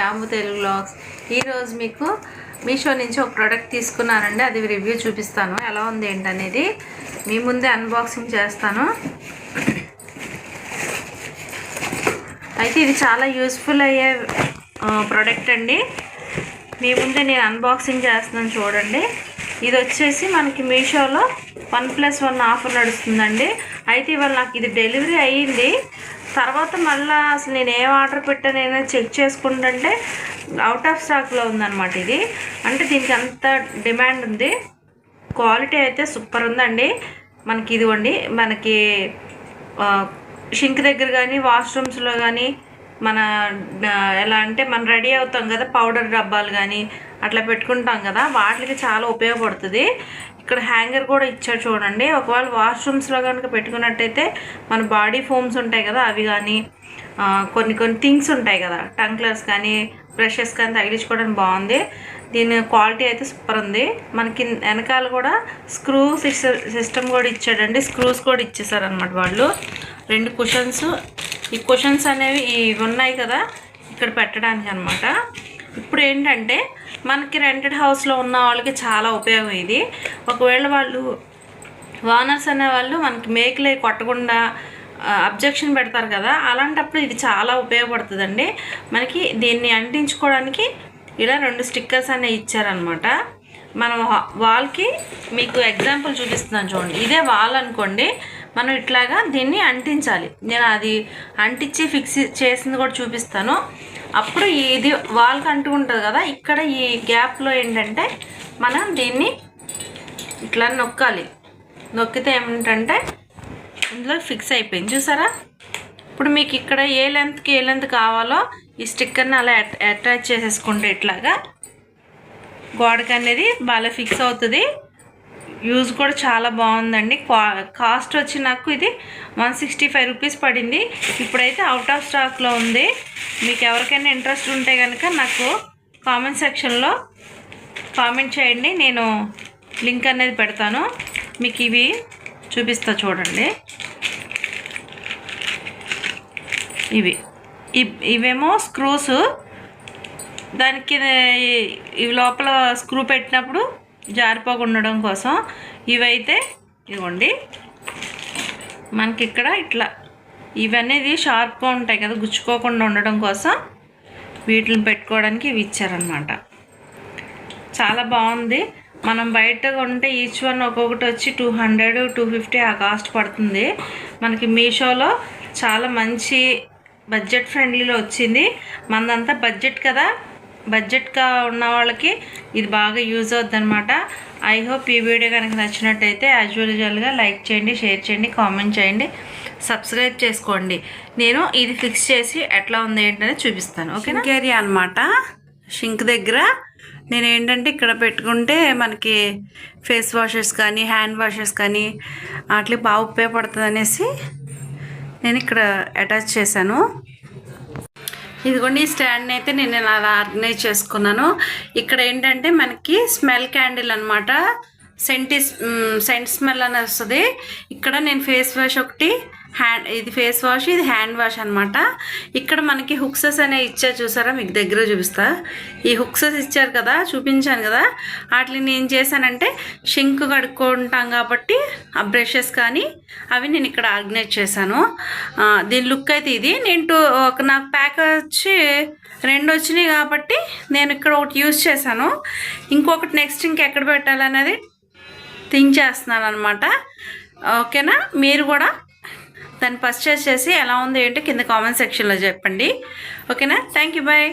Shyam Telugu blogs ఈరోజు మీకు మీషో నుంచి ఒక ప్రోడక్ట్ తీసుకున్నానండి. అది రివ్యూ చూపిస్తాను. ఎలా ఉంది ఏంటనేది మీ ముందే అన్బాక్సింగ్ చేస్తాను. అయితే ఇది చాలా యూస్ఫుల్ అయ్యే ప్రోడక్ట్ అండి. మీ ముందే నేను అన్బాక్సింగ్ చేస్తున్నాను చూడండి. ఇది వచ్చేసి మనకి మీషోలో వన్ ప్లస్ వన్ ఆఫర్ నడుస్తుందండి. అయితే ఇవాళ నాకు ఇది డెలివరీ అయ్యింది. తర్వాత మళ్ళీ అసలు నేను ఏం ఆర్డర్ పెట్టానైనా చెక్ చేసుకుంటుంటే అవుట్ ఆఫ్ స్టాక్లో ఉందన్నమాట ఇది. అంటే దీనికి అంత డిమాండ్ ఉంది. క్వాలిటీ అయితే సూపర్ ఉందండి. మనకి ఇదిగోండి మనకి షింక్ దగ్గర కానీ వాష్రూమ్స్లో కానీ మన ఎలా అంటే మనం రెడీ అవుతాం కదా పౌడర్ డబ్బాలు కానీ అట్లా పెట్టుకుంటాం కదా వాటికి చాలా ఉపయోగపడుతుంది. ఇక్కడ హ్యాంగర్ కూడా ఇచ్చాడు చూడండి. ఒకవేళ వాష్రూమ్స్లో కనుక పెట్టుకున్నట్టయితే మన బాడీ ఫోమ్స్ ఉంటాయి కదా అవి కానీ కొన్ని కొన్ని థింగ్స్ ఉంటాయి కదా టంక్లర్స్ కానీ బ్రషెస్ కానీ తగిలించుకోవడానికి బాగుంది. దీని క్వాలిటీ అయితే సూపర్ ఉంది. మనకి వెనకాల కూడా స్క్రూ సిస్టమ్ కూడా ఇచ్చాడండి. స్క్రూస్ కూడా ఇచ్చేసారనమాట వాళ్ళు. రెండు కుషన్స్ ఈ కుషన్స్ అనేవి ఇవి ఉన్నాయి కదా ఇక్కడ పెట్టడానికి అనమాట ఇప్పుడు ఏంటంటే మనకి రెంటెడ్ హౌస్లో ఉన్న వాళ్ళకి చాలా ఉపయోగం ఇది. ఒకవేళ వాళ్ళు ఓనర్స్ అనే వాళ్ళు మనకి మేకలే కొట్టకుండా అబ్జెక్షన్ పెడతారు కదా అలాంటప్పుడు ఇది చాలా ఉపయోగపడుతుందండి. మనకి దీన్ని అంటించుకోవడానికి ఇలా రెండు స్టిక్కర్స్ అనేవి ఇచ్చారనమాట మనం వాల్కి మీకు ఎగ్జాంపుల్ చూపిస్తున్నాను చూడండి. ఇదే వాల్ అనుకోండి. మనం ఇట్లాగా దీన్ని అంటించాలి. నేను అది అంటించి ఫిక్స్ చేసింది కూడా చూపిస్తాను. అప్పుడు ఇది వాల్కి అంటుకుంటుంది కదా ఇక్కడ ఈ గ్యాప్లో ఏంటంటే మనం దీన్ని ఇట్లా నొక్కాలి. నొక్కితే ఏమిటంటే ఇందులో ఫిక్స్ అయిపోయింది. చూసారా? ఇప్పుడు మీకు ఇక్కడ ఏ లెంత్కి ఏ లెంత్ కావాలో ఈ స్టిక్కర్ని అలా అటాచ్ చేసేసుకుంటే ఇట్లాగా గోడకి అనేది బాగా ఫిక్స్ అవుతుంది. యూజ్ కూడా చాలా బాగుందండి. క్వా- కాస్ట్ వచ్చి నాకు ఇది వన్ సిక్స్టీ ఫైవ్ రూపీస్ పడింది. ఇప్పుడైతే అవుట్ ఆఫ్ స్టాక్లో ఉంది. మీకు ఎవరికైనా ఇంట్రెస్ట్ ఉంటే కనుక నాకు కామెంట్ సెక్షన్లో కామెంట్ చేయండి. నేను లింక్ అనేది పెడతాను. మీకు ఇవి చూపిస్తా చూడండి. ఇవి. ఇవేమో స్క్రూస్ దానికి ఈ- ఇవి లోపల స్క్రూ పెట్టినప్పుడు జారిపోకుండా ఉండడం కోసం ఇవైతే ఇవ్వండి. మనకి ఇక్కడ ఇట్లా ఇవన్నీ షార్ప్గా ఉంటాయి కదా గుచ్చుకోకుండా ఉండడం కోసం వీటిని పెట్టుకోవడానికి ఇవి ఇచ్చారనమాట చాలా బాగుంది. మనం బయట కొంటే ఈచ్ వన్ ఒక్కొక్కటి వచ్చి టూ హండ్రెడ్ టూ ఫిఫ్టీ ఆ కాస్ట్ పడుతుంది. మనకి మీషోలో చాలా మంచి బడ్జెట్ ఫ్రెండ్లీలో వచ్చింది. మనదంతా బడ్జెట్ కదా. బడ్జెట్గా ఉన్న వాళ్ళకి ఇది బాగా యూజ్ అవుతుంది అనమాట ఐ హోప్ ఈ వీడియో కనుక నచ్చినట్టయితే యాజ్ యూజువల్గా లైక్ చేయండి షేర్ చేయండి కామెంట్ చేయండి సబ్స్క్రైబ్ చేసుకోండి. నేను ఇది ఫిక్స్ చేసి ఎట్లా ఉంది ఏంటనే చూపిస్తాను ఓకే ఏరియా అనమాట షింక్ దగ్గర నేను ఏంటంటే ఇక్కడ పెట్టుకుంటే మనకి ఫేస్ వాషెస్ కానీ హ్యాండ్ వాషెస్ కానీ అట్లా బాగా ఉపయోగపడుతుంది అనేసి నేను ఇక్కడ అటాచ్ చేశాను. ఇదిగోండి ఈ స్టాండ్ని అయితే నేను ఇలా అలా ఆర్గనైజ్ చేసుకున్నాను. ఇక్కడ ఏంటంటే మనకి స్మెల్ క్యాండిల్ అనమాట సెంటి సెంట్ స్మెల్ అని వస్తుంది. ఇక్కడ నేను ఫేస్ వాష్ ఒకటి హ్యాండ్ ఇది ఫేస్ వాష్ ఇది హ్యాండ్ వాష్ అనమాట ఇక్కడ మనకి హుక్సెస్ అనే ఇచ్చారు చూసారా? మీకు దగ్గర చూపిస్తా. ఈ హుక్సెస్ ఇచ్చారు కదా చూపించాను కదా. వాటిని నేను చేశానంటే షింక్ కడుక్కుంటాం కాబట్టి ఆ బ్రషెస్ కానీ అవి నేను ఇక్కడ ఆర్గనైజ్ చేశాను. దీని లుక్ అయితే ఇది. నేను టూ ఒక నాకు ప్యాక్ వచ్చి రెండు వచ్చినాయి కాబట్టి నేను ఇక్కడ ఒకటి యూజ్ చేశాను. ఇంకొకటి నెక్స్ట్ ఇంకెక్కడ పెట్టాలనేది థింక్ చేస్తున్నాను అనమాట ఓకేనా? మీరు కూడా దాన్ని పర్చేస్ చేసి ఎలా ఉంది ఏంటో కింద కామెంట్ సెక్షన్లో చెప్పండి. ఓకేనా థ్యాంక్ యూ బాయ్